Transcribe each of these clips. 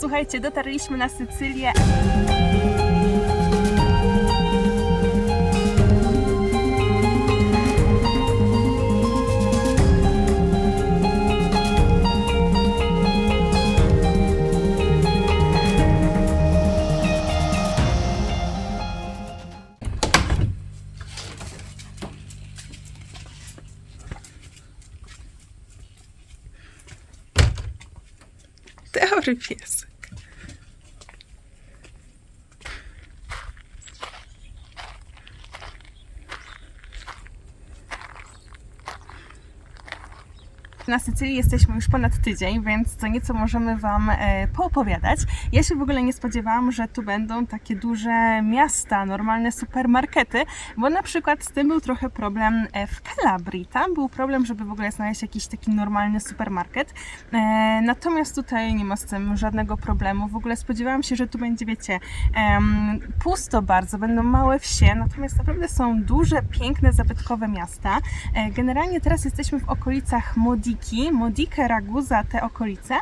Słuchajcie, dotarliśmy na Sycylię. Dobry piesek. Na Sycylii jesteśmy już ponad tydzień, więc co nieco możemy Wam e, poopowiadać. Ja się w ogóle nie spodziewałam, że tu będą takie duże miasta, normalne supermarkety, bo na przykład z tym był trochę problem e, w Calabrii. Tam był problem, żeby w ogóle znaleźć jakiś taki normalny supermarket. E, natomiast tutaj nie ma z tym żadnego problemu. W ogóle spodziewałam się, że tu będzie, wiecie, pusto bardzo, będą małe wsie, natomiast naprawdę są duże, piękne, zabytkowe miasta. Generalnie teraz jesteśmy w okolicach Modiki, Modikę, Raguza, te okolice.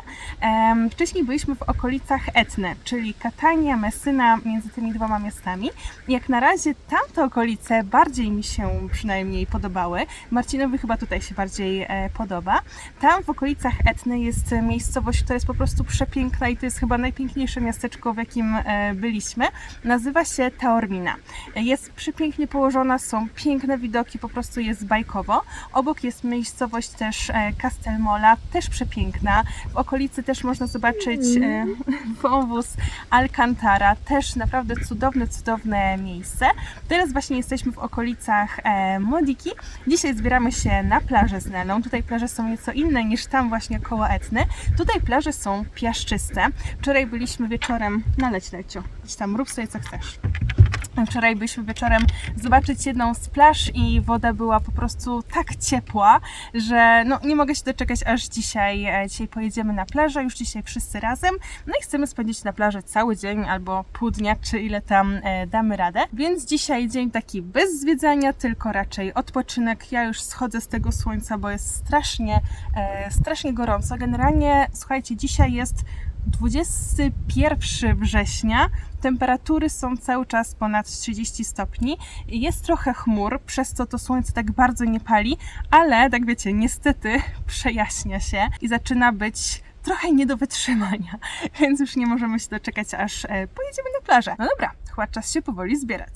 Wcześniej byliśmy w okolicach Etny, czyli Catania, Messyna, między tymi dwoma miastami. Jak na razie tamte okolice bardziej mi się przynajmniej podobały. Marcinowi chyba tutaj się bardziej e, podoba. Tam w okolicach Etny jest miejscowość, która jest po prostu przepiękna i to jest chyba najpiękniejsze miasteczko, w jakim e, byliśmy. Nazywa się Taormina. Jest przepięknie położona, są piękne widoki, po prostu jest bajkowo. Obok jest miejscowość też e, Castelmola, też przepiękna. W okolicy też można zobaczyć e, wąwóz Alcantara, też naprawdę cudowne, cudowne miejsce. Teraz właśnie jesteśmy w okolicach e, Modiki. Dzisiaj zbieramy się na plażę z Nelą. Tutaj plaże są nieco inne niż tam właśnie koło Etny. Tutaj plaże są piaszczyste. Wczoraj byliśmy wieczorem, naleć leciu, gdzieś tam rób sobie co chcesz. Wczoraj byliśmy wieczorem zobaczyć jedną z plaż i woda była po prostu tak ciepła, że no, nie mogę się doczekać, aż dzisiaj, e, dzisiaj pojedziemy na plażę, już dzisiaj wszyscy razem. No i chcemy spędzić na plaży cały dzień albo pół dnia, czy ile tam e, damy radę. Więc dzisiaj dzień taki bez zwiedzania, tylko raczej odpoczynek. Ja już schodzę z tego słońca, bo jest strasznie, e, strasznie gorąco. Generalnie, słuchajcie, dzisiaj jest 21 września. Temperatury są cały czas ponad 30 stopni. Jest trochę chmur, przez co to słońce tak bardzo nie pali, ale tak wiecie, niestety przejaśnia się i zaczyna być trochę nie do wytrzymania, więc już nie możemy się doczekać, aż e, pojedziemy na plażę. No dobra, chyba czas się powoli zbierać.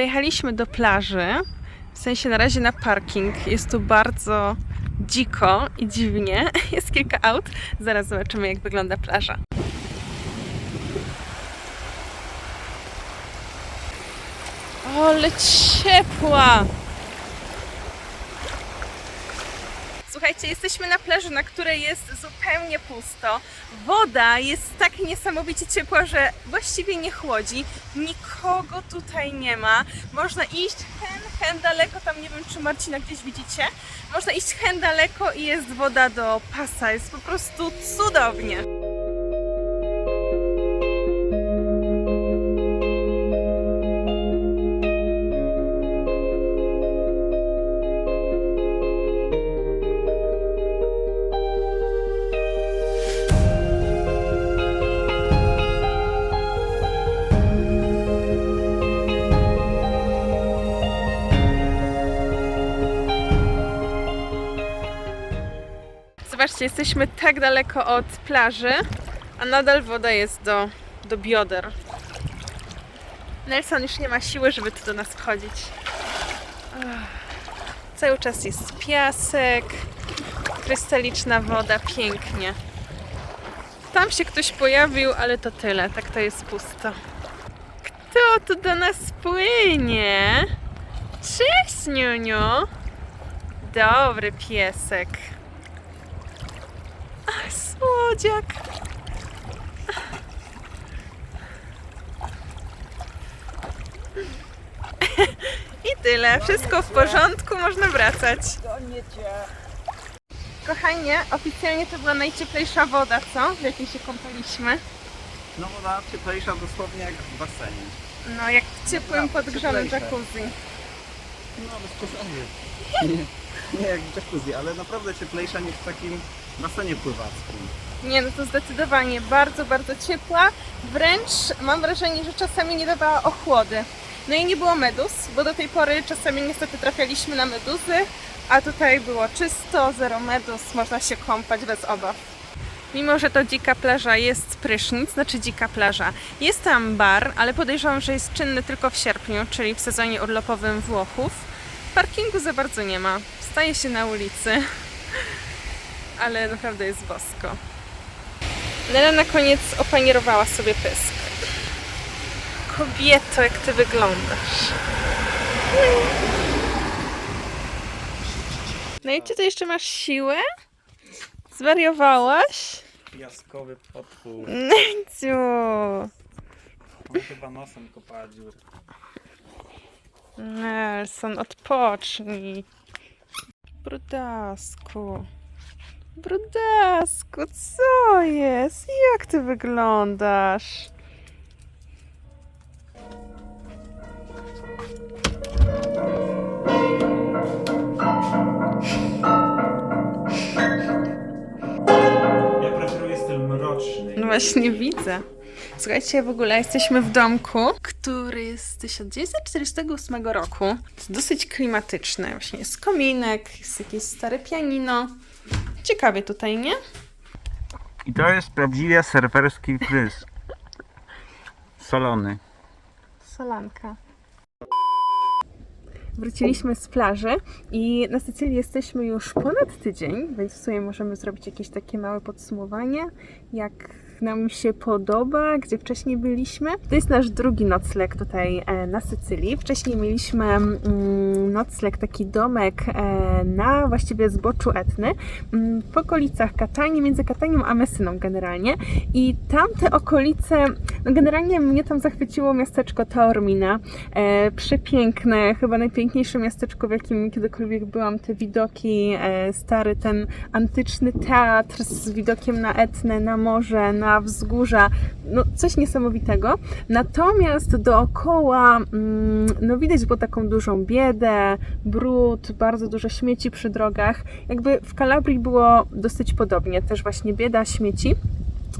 Dojechaliśmy do plaży, w sensie na razie na parking. Jest tu bardzo dziko i dziwnie. Jest kilka aut. Zaraz zobaczymy, jak wygląda plaża. O, ale ciepła! Słuchajcie, jesteśmy na plaży, na której jest zupełnie pusto. Woda jest tak niesamowicie ciepła, że właściwie nie chłodzi. Nikogo tutaj nie ma. Można iść hen, hen daleko, tam nie wiem czy Marcina gdzieś widzicie. Można iść hen daleko i jest woda do pasa. Jest po prostu cudownie. Zobaczcie, jesteśmy tak daleko od plaży, a nadal woda jest do, do bioder. Nelson już nie ma siły, żeby tu do nas wchodzić. Cały czas jest piasek, krystaliczna woda, pięknie. Tam się ktoś pojawił, ale to tyle, tak to jest pusto. Kto tu do nas płynie? Cześć, Niuniu! Dobry piesek. Ach, słodziak. I tyle. Wszystko w porządku, można wracać. kochanie, oficjalnie to była najcieplejsza woda, co? W jakiej się kąpaliśmy. No woda cieplejsza dosłownie jak w basenie. No, jak w ciepłym, Naprawdę, podgrzanym jacuzzi. No bez przesady. Nie, nie jak w jacuzzi, ale naprawdę cieplejsza niż w takim basenie pływackim. Nie, no to zdecydowanie bardzo, bardzo ciepła. Wręcz mam wrażenie, że czasami nie dawała ochłody. No i nie było meduz, bo do tej pory czasami niestety trafialiśmy na meduzy, a tutaj było czysto, zero meduz, można się kąpać bez obaw. Mimo, że to dzika plaża jest prysznic, znaczy dzika plaża, jest tam bar, ale podejrzewam, że jest czynny tylko w sierpniu, czyli w sezonie urlopowym Włochów. Parkingu za bardzo nie ma. Staje się na ulicy, ale naprawdę jest bosko. Nela na koniec opanierowała sobie pysk. Kobieto, jak ty wyglądasz. No i czy ty jeszcze masz siłę? Zwariowałaś? Piaskowy potwór. Nęciu! On chyba nosem kopała dziurę. Nelson, odpocznij. Brudasku. Brudasku, co jest? Jak ty wyglądasz? Ja preferuję styl mroczny. No właśnie widzę. Słuchajcie, w ogóle jesteśmy w domku, który jest z 1948 roku. Jest dosyć klimatyczny. Właśnie jest kominek, jest jakieś stare pianino. Ciekawie tutaj, nie? I to jest prawdziwie surferski prysk. Solony. Solanka. Wróciliśmy z plaży i na Sycylii jesteśmy już ponad tydzień, więc w sumie możemy zrobić jakieś takie małe podsumowanie, jak nam się podoba, gdzie wcześniej byliśmy. To jest nasz drugi nocleg tutaj e, na Sycylii. Wcześniej mieliśmy mm, nocleg, taki domek e, na właściwie zboczu Etny, mm, w okolicach Katanii, między Katanią a Messyną generalnie. I tamte okolice, no generalnie mnie tam zachwyciło miasteczko Taormina. E, przepiękne, chyba najpiękniejsze miasteczko, w jakim kiedykolwiek byłam. Te widoki, stary ten antyczny teatr z widokiem na Etnę, na morze, na wzgórza. No coś niesamowitego. Natomiast dookoła, mm, no widać było taką dużą biedę, brud, bardzo dużo śmieci przy drogach. Jakby w Kalabrii było dosyć podobnie, też właśnie bieda, śmieci.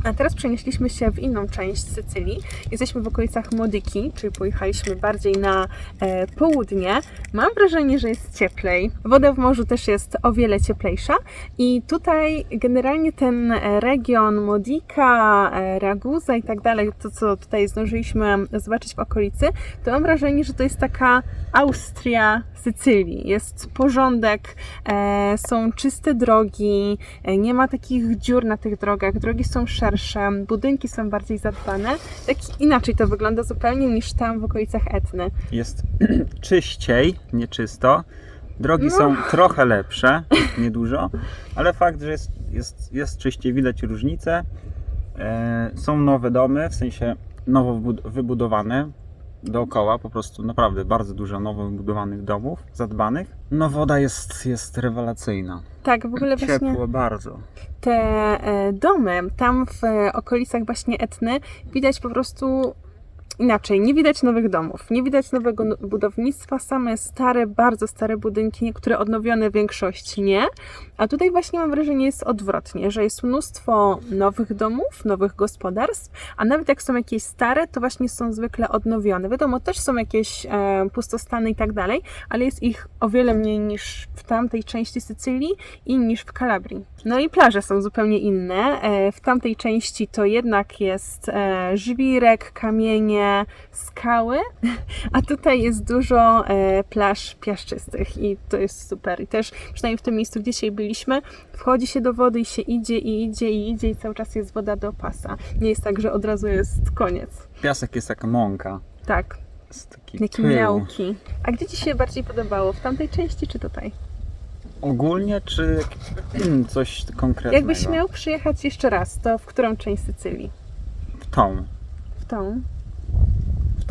A teraz przenieśliśmy się w inną część Sycylii. Jesteśmy w okolicach Modyki, czyli pojechaliśmy bardziej na e, południe. Mam wrażenie, że jest cieplej. Woda w morzu też jest o wiele cieplejsza. I tutaj generalnie ten e, region Modika, e, Ragusa i tak dalej, to co tutaj zdążyliśmy zobaczyć w okolicy, to mam wrażenie, że to jest taka Austria Sycylii. Jest porządek, e, są czyste drogi, e, nie ma takich dziur na tych drogach, drogi są szersze, budynki są bardziej zadbane. Tak inaczej to wygląda zupełnie niż tam w okolicach Etny. Jest czyściej, nie czysto. Drogi No. są trochę lepsze, niedużo, ale fakt, że jest, jest, jest czyściej, widać różnice. Są nowe domy, w sensie nowo wybud- wybudowane dookoła, po prostu naprawdę bardzo dużo nowo wybudowanych domów, zadbanych. No woda jest, jest rewelacyjna. Tak, w ogóle właśnie Ciepło bardzo. te e, domy tam w e, okolicach właśnie Etny widać po prostu inaczej. Nie widać nowych domów, nie widać nowego budownictwa, same stare, bardzo stare budynki, niektóre odnowione, większość nie. A tutaj właśnie mam wrażenie jest odwrotnie, że jest mnóstwo nowych domów, nowych gospodarstw, a nawet jak są jakieś stare, to właśnie są zwykle odnowione. Wiadomo, też są jakieś e, pustostany i tak dalej, ale jest ich o wiele mniej niż w tamtej części Sycylii i niż w Kalabrii. No i plaże są zupełnie inne. E, W tamtej części to jednak jest e, żwirek, kamienie, skały, a tutaj jest dużo e, plaż piaszczystych i to jest super. I też przynajmniej w tym miejscu, gdzie dzisiaj byliśmy, wchodzi się do wody i się idzie i idzie i idzie i cały czas jest woda do pasa. Nie jest tak, że od razu jest koniec. Piasek jest jak mąka. Tak, Jest taki jakie miałki. A gdzie Ci się bardziej podobało? W tamtej części czy tutaj? Ogólnie, czy coś konkretnego? Jakbyś miał przyjechać jeszcze raz, to w którą część Sycylii? W tą. W tą?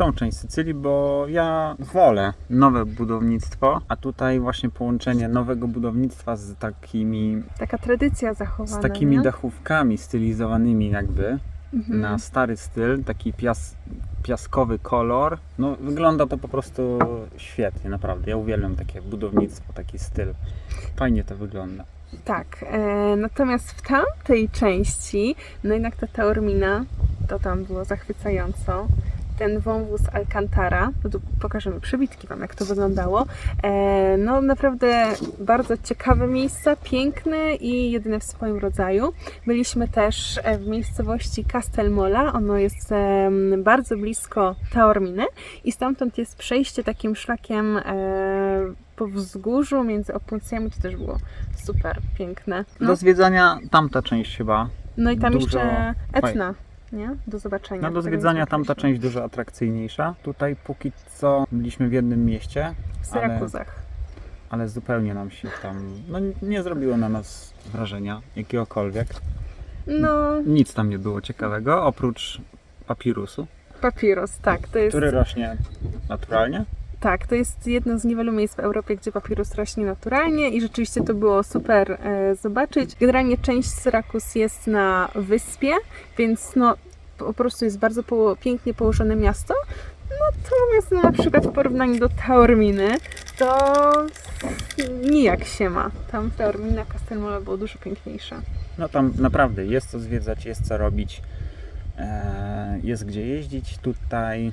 Tą część Sycylii, bo ja wolę nowe budownictwo, a tutaj właśnie połączenie nowego budownictwa z takimi, Taka tradycja zachowana. z takimi nie? dachówkami stylizowanymi jakby Mhm. na stary styl, taki pias, piaskowy kolor. No wygląda to po prostu świetnie, naprawdę. Ja uwielbiam takie budownictwo, taki styl. Fajnie to wygląda. Tak, e, natomiast w tamtej części, no jednak ta Taormina, to tam było zachwycająco. Ten wąwóz Alcantara, no tu pokażemy przebitki Wam, jak to wyglądało. E, no naprawdę bardzo ciekawe miejsca, piękne i jedyne w swoim rodzaju. Byliśmy też e, w miejscowości Castelmola, ono jest bardzo blisko Taorminy i stamtąd jest przejście takim szlakiem e, po wzgórzu między opuncjami, to też było super piękne. No, Do zwiedzania tamta część chyba. no i tam dużo jeszcze Etna, nie? Do zobaczenia. No do zwiedzania tamta część dużo atrakcyjniejsza. Tutaj póki co byliśmy w jednym mieście, W Syrakuzach. ale zupełnie nam się tam, no nie zrobiło na nas wrażenia jakiegokolwiek. No, Nic tam nie było ciekawego, oprócz papirusu, papirus, tak. To jest, który rośnie naturalnie. Tak, to jest jedno z niewielu miejsc w Europie, gdzie papirus rośnie naturalnie i rzeczywiście to było super e, zobaczyć. Generalnie część Syrakus jest na wyspie, więc no po prostu jest bardzo poło- pięknie położone miasto. Natomiast no, na przykład w porównaniu do Taorminy, to nijak się ma. Tam Taormina Castelmola było dużo piękniejsza. No tam naprawdę jest co zwiedzać, jest co robić, e, jest gdzie jeździć. Tutaj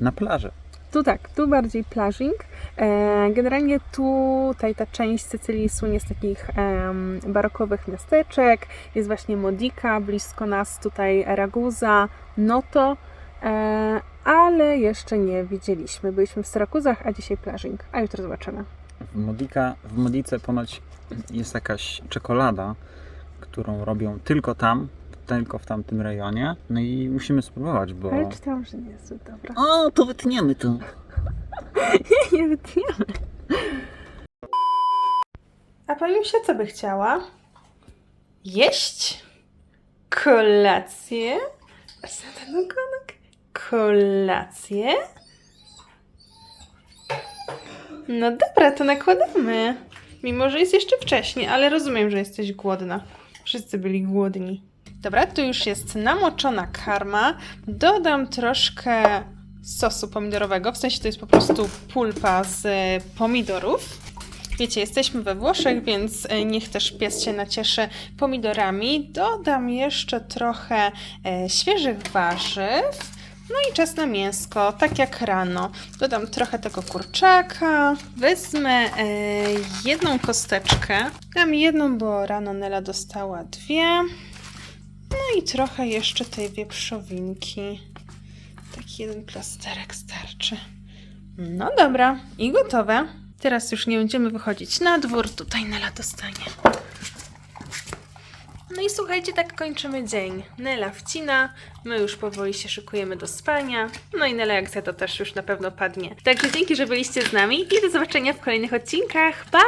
na plażę. Tu tak, tu bardziej plażing. E, generalnie tutaj ta część Sycylii słynie z takich barokowych miasteczek. Jest właśnie Modica, blisko nas tutaj Ragusa, Noto, e, ale jeszcze nie widzieliśmy. Byliśmy w Syrakuzach, a dzisiaj plażing, a jutro zobaczymy. W, Modika, w Modice ponoć jest jakaś czekolada, którą robią tylko tam, tylko w tamtym rejonie. No i musimy spróbować, bo... Ale czytałam, że nie jest zbyt dobra. O, to wytniemy to. nie wytniemy. A pani się co by chciała? Jeść? Kolację? Ten ogonek. Kolację? No dobra, to nakładamy. Mimo, że jest jeszcze wcześnie, ale rozumiem, że jesteś głodna. Wszyscy byli głodni. Dobra, tu już jest namoczona karma. Dodam troszkę sosu pomidorowego, w sensie to jest po prostu pulpa z e, pomidorów. Wiecie, jesteśmy we Włoszech, więc e, niech też pies się nacieszy pomidorami. Dodam jeszcze trochę e, świeżych warzyw. No i czas na mięsko, tak jak rano. Dodam trochę tego kurczaka. Wezmę e, jedną kosteczkę. Dam jedną, bo rano Nela dostała dwie. No i trochę jeszcze tej wieprzowinki. Taki jeden plasterek starczy. No dobra, i gotowe. Teraz już nie będziemy wychodzić na dwór, tutaj Nela dostanie. No i słuchajcie, tak kończymy dzień. Nela wcina, my już powoli się szykujemy do spania. No i Nela jak to też już na pewno padnie. Także dzięki, że byliście z nami i do zobaczenia w kolejnych odcinkach. Pa!